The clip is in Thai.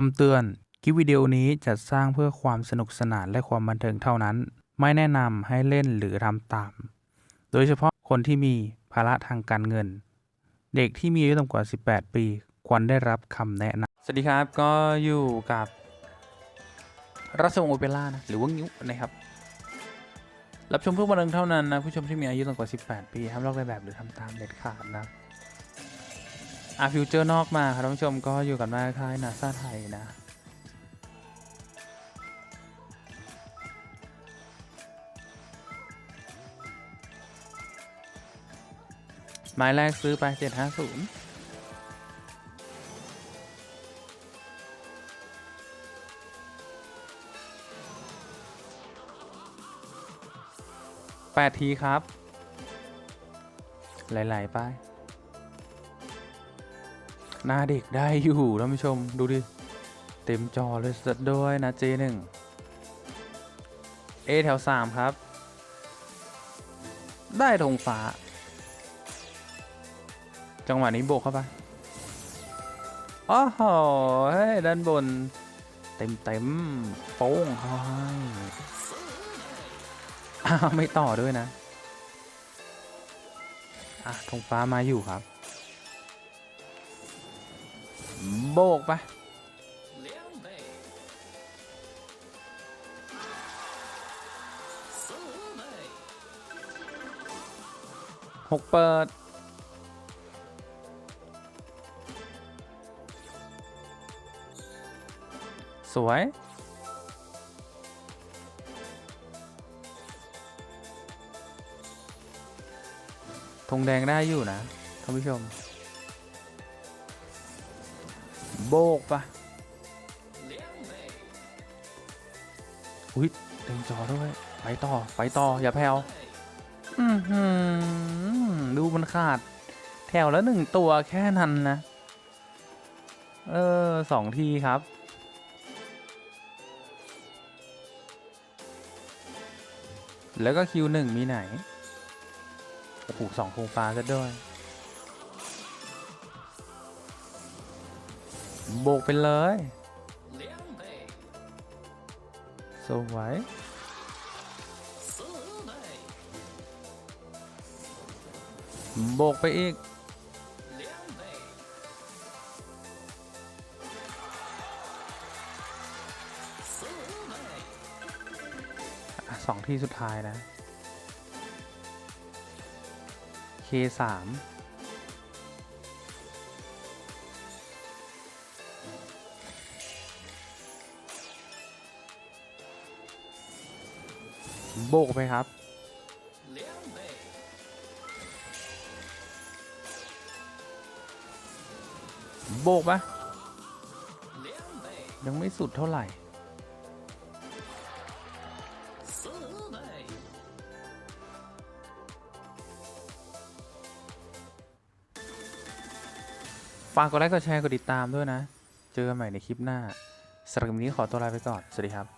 คำเตือน คลิปวิดีโอนี้จัดสร้างเพื่อความสนุกสนานและความบันเทิงเท่านั้น ไม่แนะนำให้เล่นหรือทำตาม โดยเฉพาะคนที่มีภาระทางการเงิน เด็กที่มีอายุต่ำกว่า 18 ปี ควรได้รับคำแนะนำ สวัสดีครับ ก็อยู่กับรัชวงศ์โอเปร่านะ หรือว่างิ้วนะครับ รับชมเพื่อบันเทิงเท่านั้นนะ ผู้ชมที่มีอายุต่ำกว่า 18 ปีห้ามลอกเลียนแบบหรือทำตามเด็ดขาดนะ อะฟิวเจอร์นอกมาครับท่านผู้ชมก็อยู่กันมาค่ายนาซาไทยนะหมายแรกซื้อไป 750แปดทีครับไหลๆไป หน้าเด็กได้อยู่ท่านผู้ชมดูดิ เต็มจอเลยสัดด้วยนะ J1 A แถว 3 ครับ ได้ธงฟ้า จังหวะนี้โบกเข้าไปอ้โหเฮ้ยด้านบน เต็มเต็มโป้งเขาให้อ้าวไม่ต่อด้วยนะ อะธงฟ้ามาอยู่ครับ โบกไปหกเปิด สวย ธงแดงได้อยู่นะท่านผู้ชม โบกปะอุ้ยเต็มจอด้วย ไปต่อ ไปต่อ อย่าแผ่วอื้อหือดูมันขาด แถวละหนึ่งตัวแค่นั้นนะ เออสองทีครับ แล้วก็คิวหนึ่งมีไหน โอ้โหสองโคงฟ้าซะด้วย โบกไปเลย สวยโบกไปอีก สองที่สุดท้ายนะ K3 โบกไปครับ โบกปะยังไม่สุดเท่าไหร่ ฝากกดไลค์กดแชร์กดติดตามด้วยนะ เจอกันใหม่ในคลิปหน้าสำหรับวันนี้ขอตัวลาไปก่อน สวัสดีครับ